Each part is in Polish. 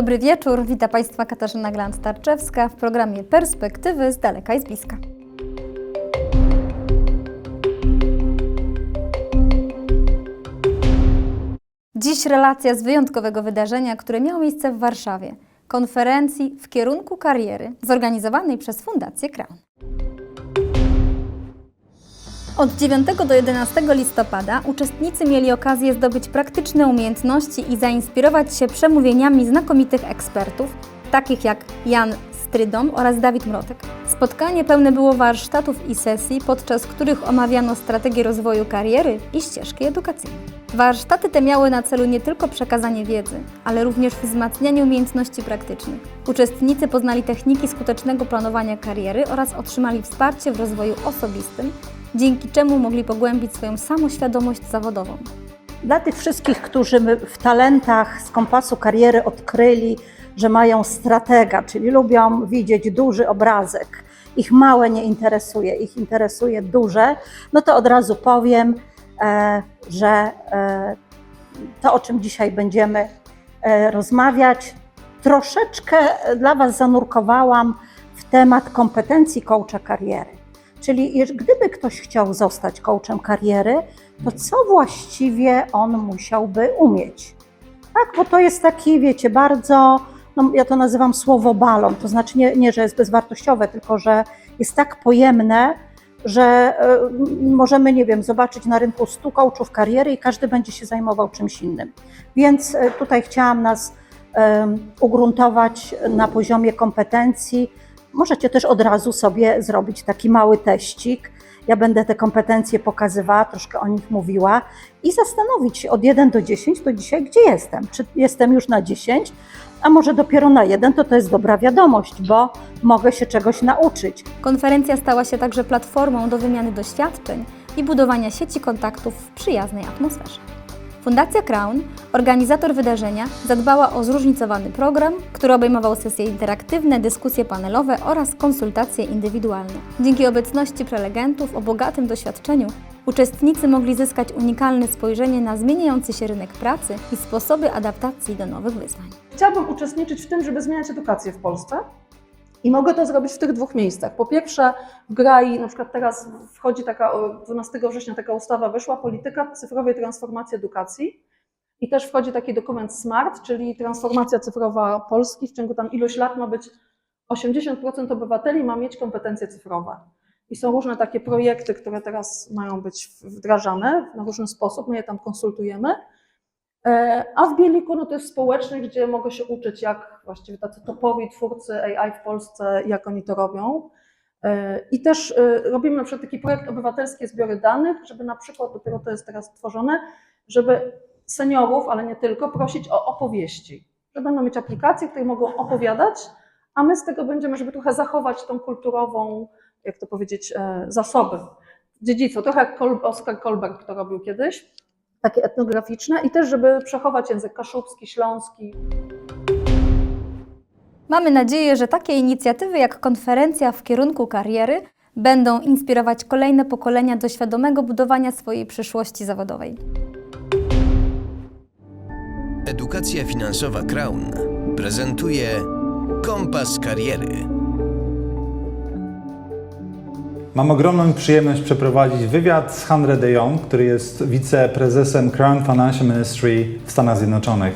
Dobry wieczór, witam Państwa Katarzyna Glant-Tarczewska w programie Perspektywy z daleka i z bliska. Dziś relacja z wyjątkowego wydarzenia, które miało miejsce w Warszawie. Konferencji w kierunku kariery, zorganizowanej przez Fundację Crown. Od 9 do 11 listopada uczestnicy mieli okazję zdobyć praktyczne umiejętności i zainspirować się przemówieniami znakomitych ekspertów, takich jak Jan Strydom oraz Dawid Mrotek. Spotkanie pełne było warsztatów i sesji, podczas których omawiano strategię rozwoju kariery i ścieżki edukacyjne. Warsztaty te miały na celu nie tylko przekazanie wiedzy, ale również wzmacnianie umiejętności praktycznych. Uczestnicy poznali techniki skutecznego planowania kariery oraz otrzymali wsparcie w rozwoju osobistym, dzięki czemu mogli pogłębić swoją samoświadomość zawodową. Dla tych wszystkich, którzy w talentach z kompasu kariery odkryli, że mają stratega, czyli lubią widzieć duży obrazek, ich małe nie interesuje, ich interesuje duże, no to od razu powiem, e, że e, to, o czym dzisiaj będziemy e, rozmawiać, troszeczkę dla Was zanurkowałam w temat kompetencji coacha kariery. Czyli gdyby ktoś chciał zostać coachem kariery, to co właściwie on musiałby umieć? Tak, bo to jest taki, wiecie, bardzo, no ja to nazywam słowo balon, to znaczy nie, nie, że jest bezwartościowe, tylko że jest tak pojemne, że y, możemy, nie wiem, zobaczyć na rynku 100 coachów kariery i każdy będzie się zajmował czymś innym. Więc y, tutaj chciałam nas ym, ugruntować na poziomie kompetencji. Możecie też od razu sobie zrobić taki mały teścik. Ja będę te kompetencje pokazywała, troszkę o nich mówiła i zastanowić się od 1 do 10, to dzisiaj gdzie jestem? Czy jestem już na 10, a może dopiero na 1, to to jest dobra wiadomość, bo mogę się czegoś nauczyć. Konferencja stała się także platformą do wymiany doświadczeń i budowania sieci kontaktów w przyjaznej atmosferze. Fundacja Crown, organizator wydarzenia, zadbała o zróżnicowany program, który obejmował sesje interaktywne, dyskusje panelowe oraz konsultacje indywidualne. Dzięki obecności prelegentów o bogatym doświadczeniu, uczestnicy mogli zyskać unikalne spojrzenie na zmieniający się rynek pracy i sposoby adaptacji do nowych wyzwań. Chciałabym uczestniczyć w tym, żeby zmieniać edukację w Polsce. I mogę to zrobić w tych dwóch miejscach. Po pierwsze, w GRAI, na przykład teraz wchodzi taka, o, 12 września taka ustawa wyszła, polityka cyfrowej transformacji edukacji. I też wchodzi taki dokument SMART, czyli transformacja cyfrowa Polski. W ciągu tam iluś lat ma być 80% obywateli ma mieć kompetencje cyfrowe. I są różne takie projekty, które teraz mają być wdrażane na różny sposób. My je tam konsultujemy. E, A w Bieliku no to jest społeczny, gdzie mogę się uczyć, jak właściwie tacy topowi twórcy AI w Polsce, jak oni to robią. E, I też e, robimy na przykład taki projekt Obywatelskie Zbiory Danych, żeby na przykład, dopiero to jest teraz tworzone, żeby seniorów, ale nie tylko, prosić o opowieści. Że będą mieć aplikacje, które mogą opowiadać, a my z tego będziemy, żeby trochę zachować tą kulturową, jak to powiedzieć, zasoby, dziedzictwo. Trochę jak Oskar Kolberg to robił kiedyś takie etnograficzne i też, żeby przechować język kaszubski, śląski. Mamy nadzieję, że takie inicjatywy jak konferencja w kierunku kariery będą inspirować kolejne pokolenia do świadomego budowania swojej przyszłości zawodowej. Edukacja finansowa Crown prezentuje Kompas Kariery. Mam ogromną przyjemność przeprowadzić wywiad z Hanre de Jong, który jest wiceprezesem Crown Financial Ministry w Stanach Zjednoczonych.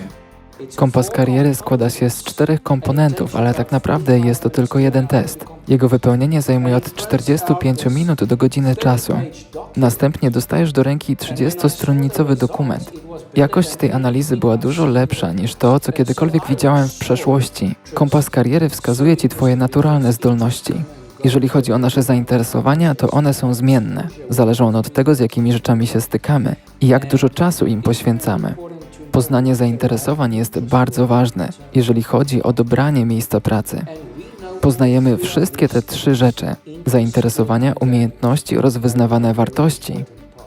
Kompas kariery składa się z czterech komponentów, ale tak naprawdę jest to tylko jeden test. Jego wypełnienie zajmuje od 45 minut do godziny czasu. Następnie dostajesz do ręki 30-stronnicowy dokument. Jakość tej analizy była dużo lepsza niż to, co kiedykolwiek widziałem w przeszłości. Kompas kariery wskazuje Ci Twoje naturalne zdolności. Jeżeli chodzi o nasze zainteresowania, to one są zmienne. Zależą one od tego, z jakimi rzeczami się stykamy i jak dużo czasu im poświęcamy. Poznanie zainteresowań jest bardzo ważne, jeżeli chodzi o dobranie miejsca pracy. Poznajemy wszystkie te trzy rzeczy: zainteresowania, umiejętności oraz wyznawane wartości.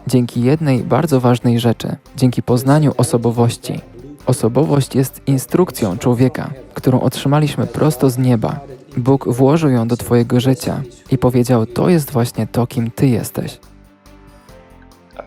Dzięki jednej bardzo ważnej rzeczy dzięki poznaniu osobowości. Osobowość jest instrukcją człowieka, którą otrzymaliśmy prosto z nieba. Bóg włożył ją do Twojego życia i powiedział: To jest właśnie to, kim Ty jesteś.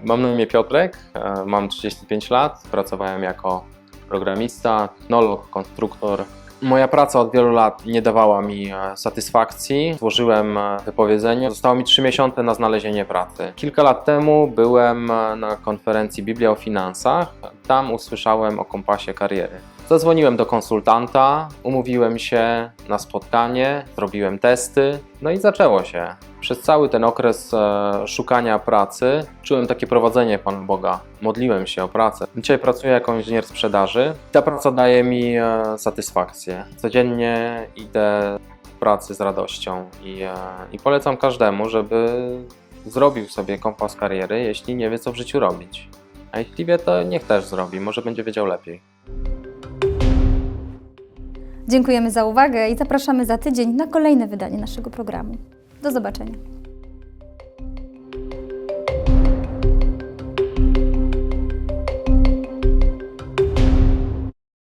Mam na imię Piotrek, e, mam 35 lat, pracowałem jako programista, technolog, konstruktor. Moja praca od wielu lat nie dawała mi e, satysfakcji. Złożyłem e, wypowiedzenie. Zostało mi 3 miesiące na znalezienie pracy. Kilka lat temu byłem na konferencji Biblia o finansach. Tam usłyszałem o kompasie kariery. Zadzwoniłem do konsultanta, umówiłem się na spotkanie, zrobiłem testy, no i zaczęło się. Przez cały ten okres e, szukania pracy czułem takie prowadzenie Pana Boga. Modliłem się o pracę. Dzisiaj pracuję jako inżynier sprzedaży. Ta praca daje mi e, satysfakcję. Codziennie idę do pracy z radością i, e, i polecam każdemu, żeby zrobił sobie kompas kariery, jeśli nie wie, co w życiu robić. A jeśli wie, to niech też zrobi, może będzie wiedział lepiej. Dziękujemy za uwagę i zapraszamy za tydzień na kolejne wydanie naszego programu. Do zobaczenia.